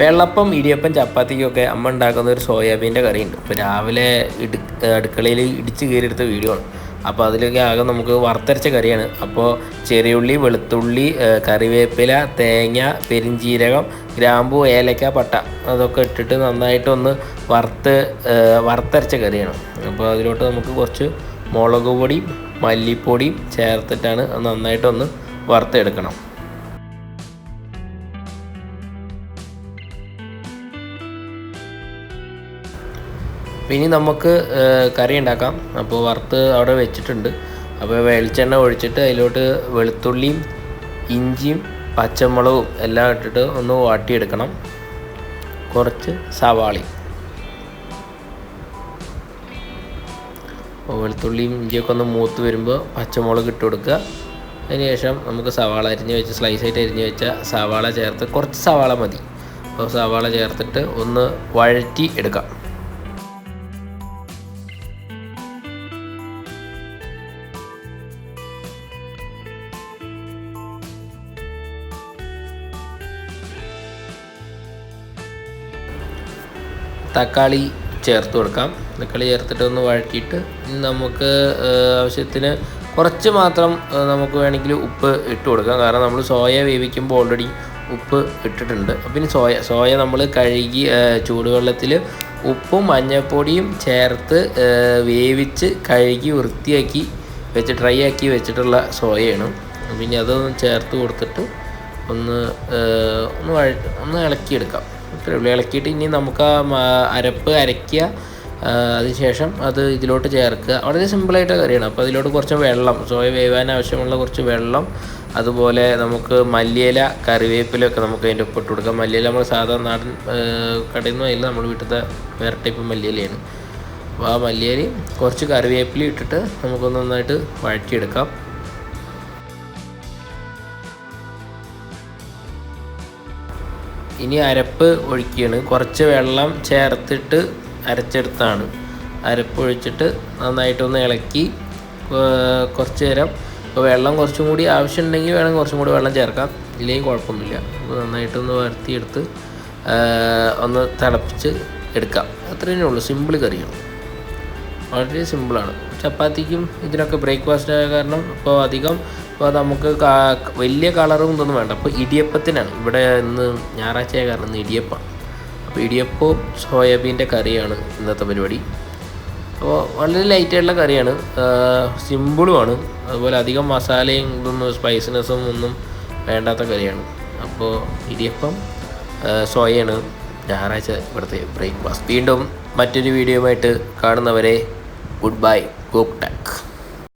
വെള്ളപ്പം ഇടിയപ്പം ചപ്പാത്തിക്കൊക്കെ അമ്മ ഉണ്ടാക്കുന്ന ഒരു സോയാബീന്റെ കറിയുണ്ട്. ഇപ്പോൾ രാവിലെ ഇടി അടുക്കളയിൽ ഇടിച്ച് കയറിയെടുത്ത വീഡിയോ ആണ്. അപ്പോൾ അതിലൊക്കെ ആകെ നമുക്ക് വറുത്തരച്ച കറിയാണ്. അപ്പോൾ ചെറിയുള്ളി വെളുത്തുള്ളി കറിവേപ്പില തേങ്ങ പെരിഞ്ചീരകം ഗ്രാമ്പു ഏലക്ക പട്ട അതൊക്കെ ഇട്ടിട്ട് നന്നായിട്ടൊന്ന് വറുത്ത് വറുത്തരച്ച കറിയാണ്. അപ്പോൾ അതിലോട്ട് നമുക്ക് കുറച്ച് മുളക് പൊടിയും മല്ലിപ്പൊടിയും ചേർത്തിട്ടാണ് നന്നായിട്ടൊന്ന് വറുത്തെടുക്കണം. ഇനി നമുക്ക് കറി ഉണ്ടാക്കാം. അപ്പോൾ വറുത്ത് അവിടെ വെച്ചിട്ടുണ്ട്. അപ്പോൾ വെളിച്ചെണ്ണ ഒഴിച്ചിട്ട് അതിലോട്ട് വെളുത്തുള്ളിയും ഇഞ്ചിയും പച്ചമുളകും എല്ലാം ഇട്ടിട്ട് ഒന്ന് വാട്ടിയെടുക്കണം. കുറച്ച് സവാളയും. വെളുത്തുള്ളിയും ഇഞ്ചിയൊക്കെ ഒന്ന് മൂത്ത് വരുമ്പോൾ പച്ചമുളക് ഇട്ട് കൊടുക്കുക. അതിനുശേഷം നമുക്ക് സവാള അരിഞ്ഞ് വെച്ച് സ്ലൈസായിട്ട് അരിഞ്ഞ് വെച്ച സവാള ചേർത്ത് കുറച്ച് സവാള മതി. അപ്പോൾ സവാള ചേർത്തിട്ട് ഒന്ന് വഴറ്റി എടുക്കാം. തക്കാളി ചേർത്ത് കൊടുക്കാം. തക്കാളി ചേർത്തിട്ട് ഒന്ന് വഴറ്റിയിട്ട് നമുക്ക് ആവശ്യത്തിന് കുറച്ച് മാത്രം നമുക്ക് വേണമെങ്കിൽ ഉപ്പ് ഇട്ട് കൊടുക്കാം. കാരണം നമ്മൾ സോയ വേവിക്കുമ്പോൾ ഓൾറെഡി ഉപ്പ് ഇട്ടിട്ടുണ്ട്. അപ്പം ഇനി സോയ സോയ നമ്മൾ കഴുകി ചൂടുവെള്ളത്തിൽ ഉപ്പും മഞ്ഞൾപ്പൊടിയും ചേർത്ത് വേവിച്ച് കഴുകി വൃത്തിയാക്കി വെച്ച് ഡ്രൈ ആക്കി വെച്ചിട്ടുള്ള സോയയാണ്. പിന്നെ അതൊന്ന് ചേർത്ത് കൊടുത്തിട്ട് ഒന്ന് ഒന്ന് വഴ ഒന്ന് ഇളക്കിയെടുക്കാം. അത്രേ ഉള്ളൂ. ഇളക്കിയിട്ട് ഇനി നമുക്ക് ആ അരപ്പ് അരയ്ക്കുക. അതിനുശേഷം അത് ഇതിലോട്ട് ചേർക്കുക. വളരെ സിമ്പിളായിട്ട് കറിയാണ്. അപ്പോൾ അതിലോട്ട് കുറച്ച് വെള്ളം സോയ വേവാൻ ആവശ്യമുള്ള കുറച്ച് വെള്ളം അതുപോലെ നമുക്ക് മല്ലിയില കറിവേപ്പിലൊക്കെ നമുക്ക് അതിന്റെ ഒപ്പം ഇട്ട് കൊടുക്കാം. മല്ലിയില നമ്മൾ സാധാരണ നാടൻ കടയിൽ നിന്ന് അതിൽ നമ്മൾ വീട്ടിലത്തെ വേറെ ടൈപ്പ് മല്ലിയിലയാണ്. അപ്പോൾ ആ മല്ലിയിലയും കുറച്ച് കറിവേപ്പില ഇട്ടിട്ട് നമുക്കൊന്ന് നന്നായിട്ട് വഴറ്റിയെടുക്കാം. ഇനി അരപ്പ് ഒഴിക്കുകയാണ് കുറച്ച് വെള്ളം ചേർത്തിട്ട് അരച്ചെടുത്താണ്. അരപ്പ് ഒഴിച്ചിട്ട് നന്നായിട്ടൊന്ന് ഇളക്കി കുറച്ച് നേരം. ഇപ്പോൾ വെള്ളം കുറച്ചും കൂടി ആവശ്യമുണ്ടെങ്കിൽ വേണം കുറച്ചും കൂടി വെള്ളം ചേർക്കാം. ഇല്ലെങ്കിൽ കുഴപ്പമൊന്നുമില്ല. അപ്പോൾ നന്നായിട്ടൊന്ന് വരത്തിയെടുത്ത് ഒന്ന് തിളപ്പിച്ച് എടുക്കാം. അത്രയേ ഉള്ളൂ. സിമ്പിൾ കറിയാണ്. വളരെ സിമ്പിളാണ് ചപ്പാത്തിക്കും ഇതിനൊക്കെ ബ്രേക്ക്ഫാസ്റ്റ് ആയ കാരണം ഇപ്പോൾ അധികം ഇപ്പോൾ നമുക്ക് വലിയ കളറും ഇതൊന്നും വേണ്ട. അപ്പോൾ ഇടിയപ്പത്തിനാണ്. ഇവിടെ ഇന്ന് ഞായറാഴ്ചയായ കാരണം ഇന്ന് അപ്പോൾ ഇടിയപ്പവും സോയാബീന്റെ കറിയാണ് ഇന്നത്തെ പരിപാടി. അപ്പോൾ വളരെ ലൈറ്റായിട്ടുള്ള കറിയാണ്. സിമ്പിളുമാണ് അതുപോലെ അധികം മസാലയും ഇതൊന്നും സ്പൈസിനെസ്സും ഒന്നും വേണ്ടാത്ത കറിയാണ്. അപ്പോൾ ഇടിയപ്പം സോയയാണ് ഞായറാഴ്ച ഇവിടുത്തെ ബ്രേക്ക്ഫാസ്റ്റ് വീണ്ടും മറ്റൊരു വീഡിയോയുമായിട്ട് കാണുന്നവരെ ഗുഡ് ബൈ ഗോപ് ടാക്ക്